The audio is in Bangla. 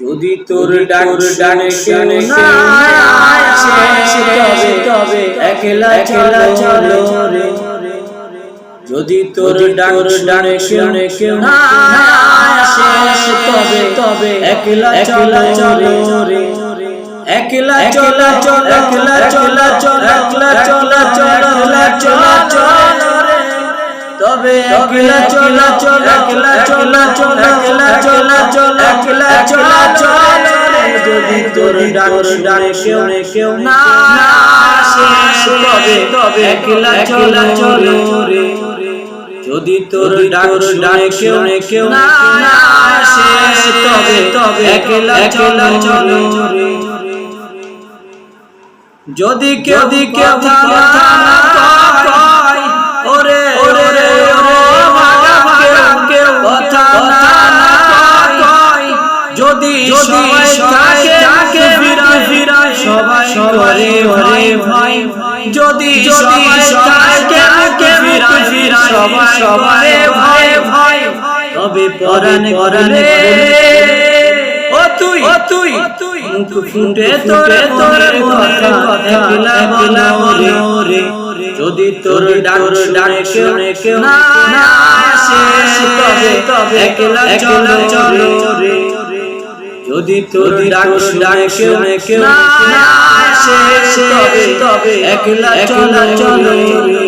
যদি তোর ডাক ডানে ডানে কেউ না আসে তবে একলা একলা চলো রে যদি তোর ডাক ডানে ডানে কেউ তবে তবে একলা একলা চলো রে একলা চলা চলা একলা চলা চলা একলা চলা চলা একলা চলা চলা তবে একলা চলা চলা একলা চলা চলা একলা চলা চলা একলা চলা চলা যদি তোর ডাক ডানে কেউ নে কেউ না আসে তবে তবে একলা চলা চলো যদি তোর ডাক ডানে কেউ কেউ না তবে তবে একলা চলা চলো যদি কেউ দি কেউ ওরে ওরে কয় যদি যদি সবাই তবে পরাণ পরাণে ও তুই ও তুই মুখ ফুটে তোরে তোরে কথা একলা একলা বলে রে যদি তোর ডাক ডাকে কেউ কেউ না আসে তবে তবে একলা চলো চলো রে যদি তোর ডাক ডাকে কেউ না আসে। তবে একলা চলো চলো